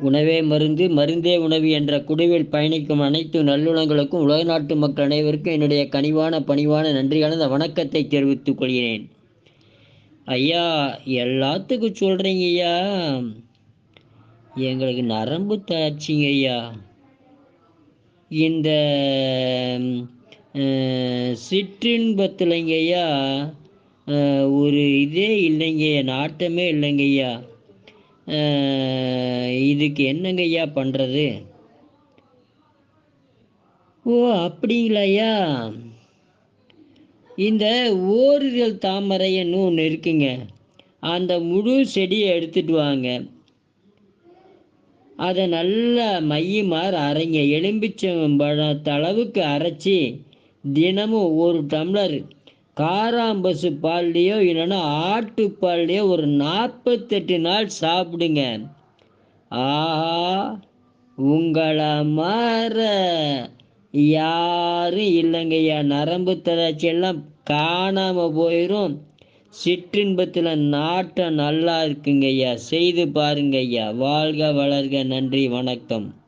உணவே மருந்து மருந்தே உணவு என்ற குடுவில் பயணிக்கும் அனைத்து நல்லுணங்களுக்கும் உலக நாட்டு மக்கள் அனைவருக்கும் என்னுடைய கனிவான பணிவான நன்றியான வணக்கத்தை தெரிவித்துக் கொள்கிறேன். ஐயா எல்லாத்துக்கும் சொல்கிறீங்க ஐயா. எங்களுக்கு நரம்பு தளர்ச்சிங்க ஐயா. இந்த அஹ், ஐயா. ஒரு இதே இல்லைங்க நாட்டமே இல்லைங்க ஐயா. இதுக்கு என்னங்க ஐயா பண்ணுறது ஓ அப்படிங்களாயா இந்த ஓரிதழ் தாமரைன்னு ஒன்று இருக்குங்க. அந்த முழு செடியை எடுத்துட்டு வாங்க. அதை நல்லா மையமாறு அரைங்க. எலும்பிச்சம்பழத்த அளவுக்கு அரைச்சி தினமும் ஒரு டம்ளர் காராம்பசு பால்லையோ இல்லைன்னா ஆட்டுப்பால்லையோ ஒரு நாற்பத்தெட்டு நாள் சாப்பிடுங்க. ஆஹா உங்களை மாற யாரும் இல்லைங்கய்யா? நரம்பு தளர்ச்சி எல்லாம் காணாமல் போயிடும் சிற்றின்பத்தில் நாட்டம் நல்லா இருக்குங்கய்யா. செய்து பாருங்க ஐயா வாழ்க வளர்க. நன்றி. வணக்கம்.